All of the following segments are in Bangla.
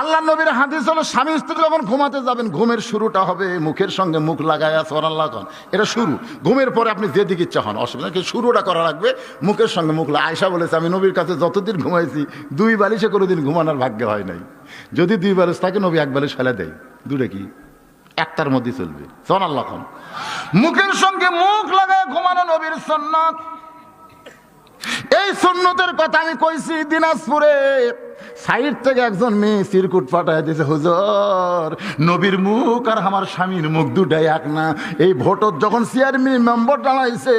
আল্লাহ নবীর হাদিস হলো, স্বামী স্ত্রী যখন ঘুমাতে যাবেন, ঘুমের শুরুটা হবে মুখের সঙ্গে মুখ লাগায় সোনাল্লাহ খান এটা শুরু। ঘুমের পরে আপনি যেদিকে ইচ্ছা হন, অসুবিধা কিন্তু শুরুটা করা লাগবে, মুখের সঙ্গে মুখ লাগা আয়সা বলেছে, আমি নবীর কাছে যতদিন ঘুমাইছি, দুই বালিশে কোনোদিন ঘুমানোর ভাগ্য হয় নাই। যদি দুই বালিশ থাকে, নবী এক বালিশ ফেলে দেয়। দূরে কি? একটার মধ্যে চলবে। সোনাল্লাহ খান মুখের সঙ্গে মুখ লাগায় ঘুমানো নবীর সন্ন্যত এই সুন্নতের কথা আমি কইছি দিনাজপুরে। সাইড থেকে একজন মেয়ে সিরকুট পাঠায় দিয়েছে, হুজর, নবীর মুখ আর আমার স্বামীর মুখ দুটাই এক না। এই ভোটত যখন চেয়ারম্যান মেম্বার দাঁড়াইছে,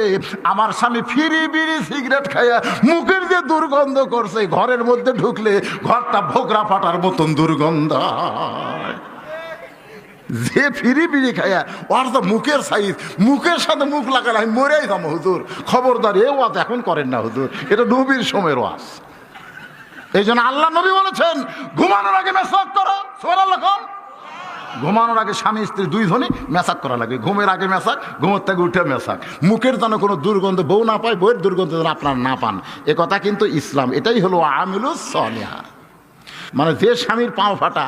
আমার স্বামী ফিরি বিড়ি সিগারেট খাইয়া মুখের যে দুর্গন্ধ করছে, ঘরের মধ্যে ঢুকলে ঘরটা ভোগরা ফাটার মতন দুর্গন্ধ। যে ফিরি বিড়ি খাইয়া, ওর তো মুখের সাইজ মুখের সাথে মুখ লাগালে আমি মরেই যাব, হুজুর। খবরদার, এ ওয়াজ এখন করেন না, হুজুর। এটা নবীর সময়ের ওয়াজ। এই জন্য আল্লাহ নবী বলেছেন, ঘুমানোর আগে মেসাক করো। সোর আল্লাহ ঘুমানোর আগে স্বামী, স্ত্রী দুই ধনী মেসাক করা লাগে ঘুমের আগে মেসাক ঘুমের থেকে উঠে মেসাক মুখের যেন কোনো দুর্গন্ধ বউ না পায়, বউয়ের দুর্গন্ধ যেন আপনার না পান। এ কথা কিন্তু ইসলাম। এটাই হলো আমিলুস সলিহা। মানে যে স্বামীর পাও ফাটা,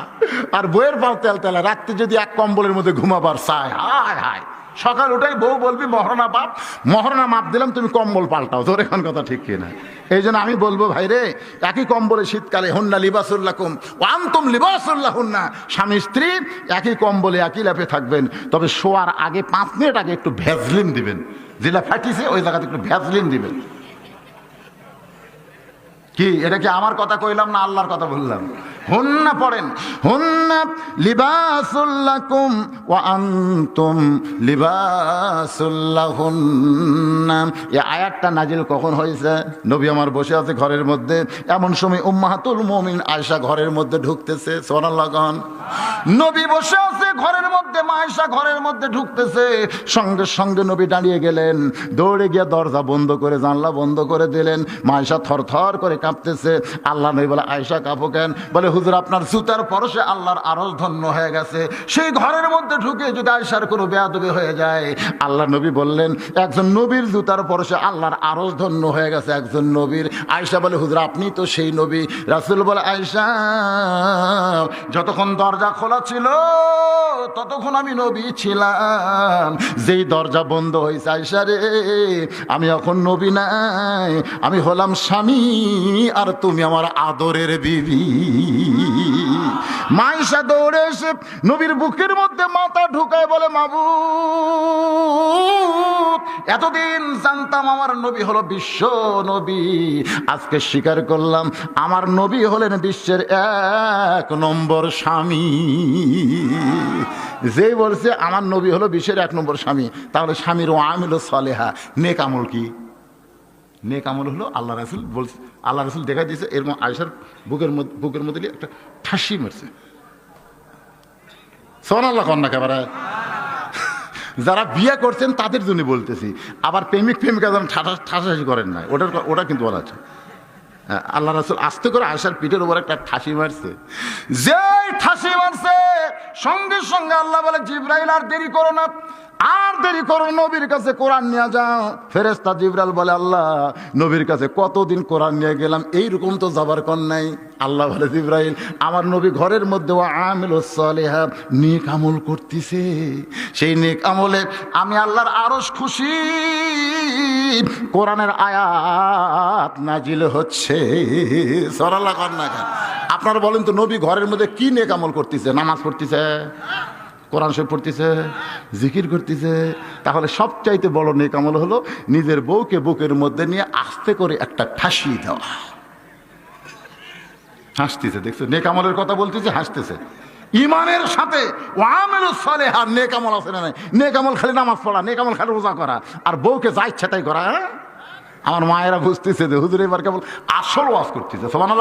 আর বইয়ের পাও তেল তেলা, রাত্রে যদি এক কম্বলের মধ্যে ঘুমাবার চায়, হায় হায়। সকাল উঠাই বউ বলবি, মহরণা বাপ, মহরণা মাপ দিলাম, তুমি কম্বল পাল্টাও। তোর এখন কথা ঠিক কিনা? এই জন্য আমি বলব, ভাই রে, একই কম্বলে শীতকালে হুন্না লিবাসুল্লাহ কুম ওয়ান্তম লিবাসুল্লাহ হুন্না স্বামী, স্ত্রী, একই কম্বলে একই ল্যাপে থাকবেন, তবে শোয়ার আগে পাঁচ মিনিট আগে একটু ভ্যাজলিন দিবেন। যেটা ফাটিছে, ওই জায়গাতে একটু ভ্যাজলিন দিবেন। কি, এটা কি আমার কথা কইলাম না আল্লাহর কথা বললাম? হুন্না পড়েন। হুন্না লিবাসুল্লাকুম ওয়া আন্তুম লিবাসুল্লাহুন্না এই আয়াতটা নাজিল কখন হয়েছে? নবী আমার বসে আছে ঘরের মধ্যে। এমন সময় উম্মাহাতুল মমিন আয়সা ঘরের মধ্যে ঢুকতেছে সোনাল্লাগন গান নবী বসে আছে ঘরের মধ্যে মায়েশা ঘরের মধ্যে ঢুকতেছে। সঙ্গে সঙ্গে নবী দাঁড়িয়ে গেলেন। দৌড়ে গিয়ে দরজা বন্ধ করে, জানলা বন্ধ করে দিলেন। মায়েশা থর থর করে কাঁপতেছে। আল্লাহ নবী বলে, আয়েশা কাঁপো কেন? বলে, হুজুর, আপনার জুতার পরশে আল্লাহর আরজ ধন্য হয়ে গেছে। সেই ঘরের মধ্যে ঢুকে যদি আয়েশার কোনো বেয়াদবি হয়ে যায়, আল্লাহ নবী বললেন, একজন নবীর জুতার পরশে আল্লাহর আরজ ধন্য হয়ে গেছে একজন নবীর। আয়েশা বলে, হুজুর, আপনি তো সেই নবী। রাসুল বলে, আয়েশা, যতক্ষণ দরজা খোলা ছিল, ততক্ষণ আমি নবী ছিলাম। যেই দরজা বন্ধ হয়েছে আইসা রে, আমি এখন নবী নাই, আমি হলাম স্বামী, আর তুমি আমার আদরের বিবি। মাইশা দৌড়ে এসে নবীর বুকের মধ্যে মাথা ঢুকায় বলে, মাবু এতদিন জানতাম আমার নবী হলো বিশ্ব নবী। আজকে স্বীকার করলাম, আমার নবী হলেন বিশ্বের এক নম্বর স্বামী। যে বলছে, আমার নবী হলো বিশ্বের এক নম্বর স্বামী, তাহলে স্বামীর ও আমিল সলেহা। নেক আমল কি? নেক আমল হলো আল্লাহ রাসুল বলছে, আল্লাহ রাসুল দেখা দিয়েছে এর মধ্যে আয়সার বুকের মধ্যে বুকের মধ্যে একটা ঠাসি মারছে। সোন আল্লাহ কন্যা কেবারা যারা বিয়ে করছেন তাদের জন্য বলতেছি। আবার প্রেমিক প্রেমিকা যেন ঠাসা ঠাসাঠাসি করেন না। ওটার ওটা কিন্তু বলা আছে। হ্যাঁ, আল্লাহ রাসুল আস্তে করে আয়সার পিঠের উপর একটা ঠাসি মারছে। যে ঠাসি মারছে সঙ্গে সঙ্গে আল্লাহ বলে জিব্রাইল আর দেরি করো না। আর দেরি করো, নবীর কাছে কোরআন নিয়ে যাও। ফেরেস্তা জিবরাল বলে, আল্লাহ, নবীর কাছে কতদিন কোরআন নিয়ে গেলাম? এইরকম তো যাবার কর নাই। আল্লাহ বলে, জিব্রাইল, আমার নবী ঘরের মধ্যে আমিল সালেহা নেক আমল করতেছে। সেই নেক আমলে আমি আল্লাহর আরস খুশি। কোরআনের আয়াত নাজিল হচ্ছে। সরাল্লা কর না কেন? আপনারা বলেন তো, নবী ঘরের মধ্যে কি নেক আমল করতেছে? নামাজ পড়তেছে? কোরআন শরীফ পড়তেছে, জিকির করতেছে। তাহলে সবচাইতে বড় নেক আমল হলো নিজের বউকে বুকের মধ্যে নিয়ে আস্তে করে একটা ঠাসিয়ে দেওয়া। হাসতেছে, দেখছ? নেক আমলের কথা বলতেছে, হাসতেছে। ইমানের সাথে ওয়ামেল আর আছে না নাই? নেক আমল খালি নামাজ পড়া, নেক আমল খালি রোজা করা। আর বউকে যা ইচ্ছা তাই করা হ্যাঁ? আমার মায়েরা বুঝতেছে যে হুজুর এবার কেবল আসল ওয়াজ করতেছে। সমান